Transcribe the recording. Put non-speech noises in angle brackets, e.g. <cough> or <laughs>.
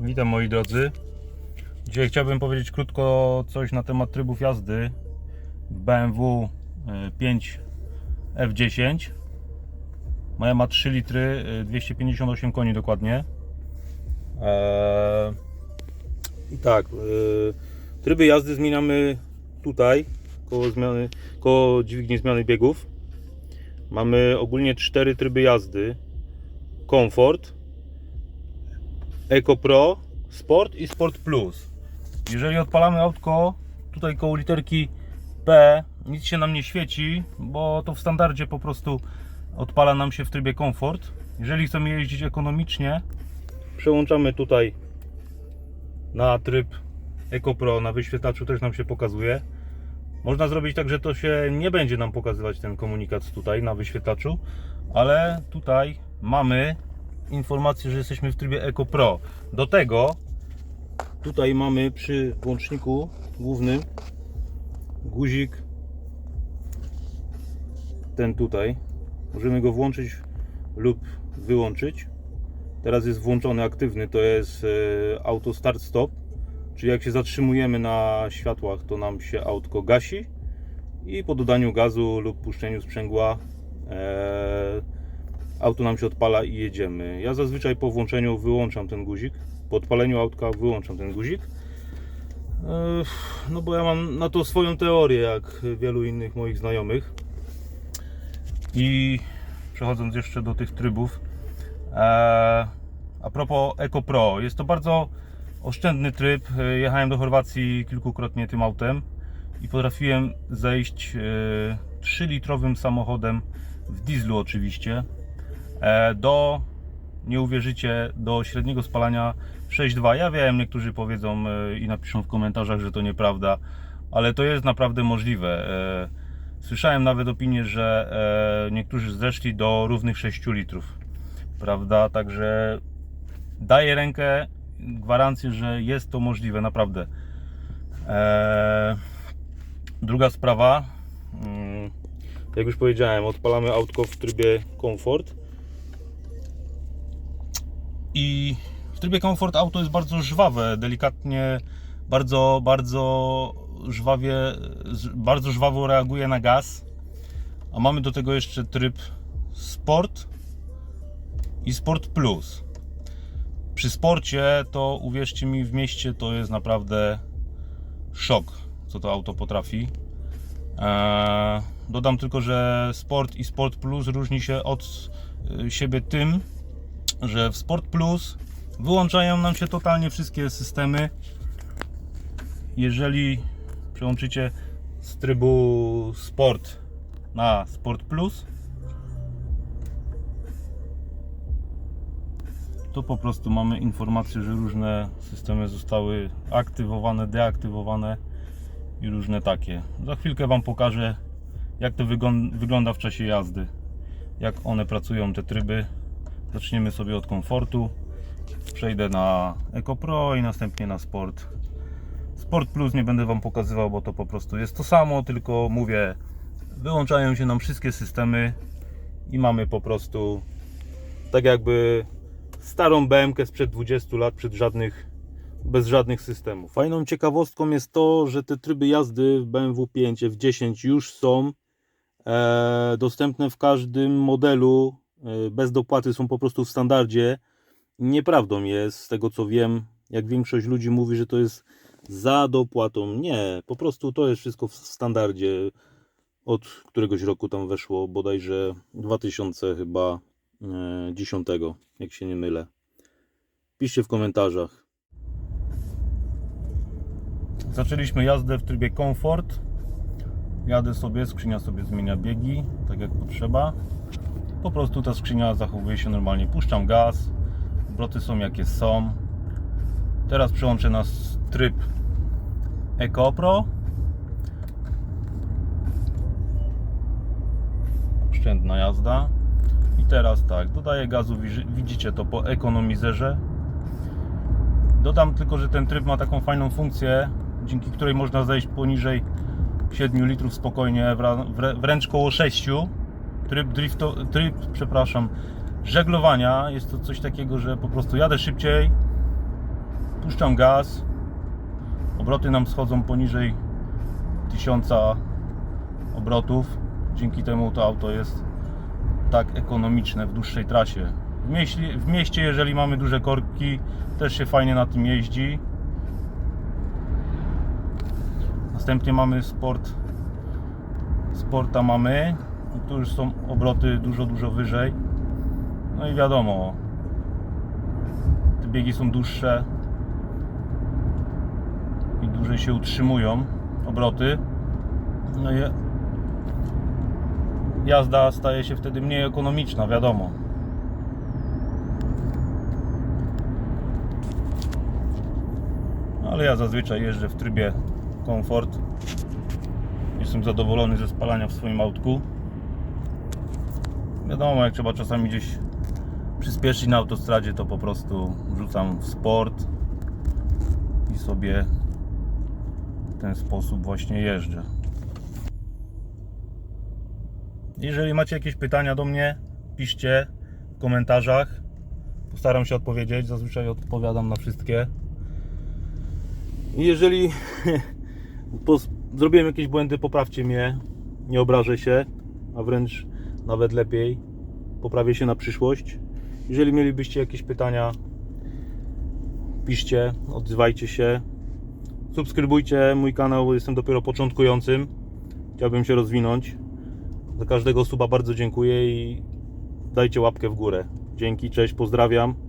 Witam moi drodzy. Dzisiaj chciałbym powiedzieć krótko coś na temat trybów jazdy BMW e, 5 F10. Moja ma 3 litry, e, 258 koni dokładnie. Eee, I tak, e, tryby jazdy zmieniamy tutaj, koło, zmiany, koło dźwigni zmiany biegów. Mamy ogólnie 4 tryby jazdy. Komfort, Eco Pro, Sport i Sport Plus. Jeżeli odpalamy autko, tutaj koło literki P, nic się nam nie świeci, bo to w standardzie po prostu odpala nam się w trybie komfort. Jeżeli chcemy jeździć ekonomicznie, przełączamy tutaj na tryb Eco Pro, na wyświetlaczu też nam się pokazuje. Można zrobić tak, że to się nie będzie nam pokazywać ten komunikat tutaj na wyświetlaczu, ale tutaj mamy informację, że jesteśmy w trybie Eco Pro. Do tego tutaj mamy przy włączniku głównym guzik ten tutaj. Możemy go włączyć lub wyłączyć. Teraz jest włączony aktywny, to jest e, auto start stop. Czyli jak się zatrzymujemy na światłach, to nam się autko gasi i po dodaniu gazu lub puszczeniu sprzęgła e, auto nam się odpala i jedziemy. Ja zazwyczaj po włączeniu wyłączam ten guzik. Po odpaleniu autka wyłączam ten guzik. E, No bo ja mam na to swoją teorię, jak wielu innych moich znajomych. I przechodząc jeszcze do tych trybów. e, A propos Eco Pro, jest to bardzo oszczędny tryb. E, Jechałem do Chorwacji kilkukrotnie tym autem i potrafiłem zejść 3-litrowym samochodem w dieslu oczywiście e, do, nie uwierzycie, do średniego spalania 6,2. Ja wiem, niektórzy powiedzą e, i napiszą w komentarzach, że to nieprawda, ale to jest naprawdę możliwe. E, Słyszałem nawet opinię, że e, niektórzy zeszli do równych 6 litrów, prawda? Także daję rękę, gwarancję, że jest to możliwe, naprawdę. E, Druga sprawa, mm, jak już powiedziałem, odpalamy autko w trybie komfort. I w trybie komfort auto jest bardzo żwawe, delikatnie, bardzo, bardzo żwawie, bardzo żwawo reaguje na gaz. A mamy do tego jeszcze tryb Sport i Sport Plus. Przy sporcie to uwierzcie mi, w mieście to jest naprawdę szok, co to auto potrafi. Eee, dodam tylko, że Sport i Sport Plus różni się od y, siebie tym, że w Sport Plus wyłączają nam się totalnie wszystkie systemy. Jeżeli przełączycie z trybu Sport na Sport Plus, to po prostu mamy informację, że różne systemy zostały aktywowane, deaktywowane i różne takie. Za chwilkę Wam pokażę, jak to wyglą- wygląda w czasie jazdy, jak one pracują, te tryby. Zaczniemy sobie od komfortu, przejdę na Eco Pro i następnie na Sport. Sport Plus nie będę Wam pokazywał, bo to po prostu jest to samo, tylko mówię, wyłączają się nam wszystkie systemy i mamy po prostu tak jakby starą BMK sprzed 20 lat, przed żadnych, bez żadnych systemów. Fajną ciekawostką jest to, że te tryby jazdy w BMW 5 F10 już są e, dostępne w każdym modelu, bez dopłaty są po prostu w standardzie. Nieprawdą jest, z tego co wiem, jak większość ludzi mówi, że to jest za dopłatą. Nie, po prostu to jest wszystko w standardzie. Od któregoś roku tam weszło, bodajże 2000 chyba e, 10, jak się nie mylę. Piszcie w komentarzach. Zaczęliśmy jazdę w trybie komfort. Jadę sobie, skrzynia sobie zmienia biegi, tak jak potrzeba. Po prostu ta skrzynia zachowuje się normalnie. Puszczam gaz, obroty są jakie są. Teraz przełączę na tryb Eco Pro. Oszczędna jazda. I teraz tak, dodaję gazu, widzicie to po ekonomizerze. Dodam tylko, że ten tryb ma taką fajną funkcję, dzięki której można zejść poniżej 7 litrów spokojnie, wręcz koło 6. Tryb drifto, tryb, przepraszam, żeglowania jest to coś takiego, że po prostu jadę szybciej, puszczam gaz, obroty nam schodzą poniżej 1000 obrotów. Dzięki temu to auto jest tak ekonomiczne w dłuższej trasie. W mieście, w mieście, jeżeli mamy duże korki, też się fajnie na tym jeździ. Następnie mamy sport. Sporta mamy. I tu już są obroty dużo, dużo wyżej. No i wiadomo, te biegi są dłuższe i dłużej się utrzymują obroty. No i jazda staje się wtedy mniej ekonomiczna, wiadomo. Ale ja zazwyczaj jeżdżę w trybie komfort. Jestem zadowolony ze spalania w swoim autku. Wiadomo, jak trzeba czasami gdzieś przyspieszyć na autostradzie, to po prostu wrzucam w sport i sobie w ten sposób właśnie jeżdżę. Jeżeli macie jakieś pytania do mnie, piszcie w komentarzach. Postaram się odpowiedzieć, zazwyczaj odpowiadam na wszystkie. I jeżeli <laughs> zrobiłem jakieś błędy, poprawcie mnie. Nie obrażę się, a wręcz nawet lepiej. Poprawię się na przyszłość. Jeżeli mielibyście jakieś pytania, piszcie, odzywajcie się. Subskrybujcie mój kanał, jestem dopiero początkującym. Chciałbym się rozwinąć. Za każdego suba bardzo dziękuję i dajcie łapkę w górę. Dzięki, cześć, pozdrawiam.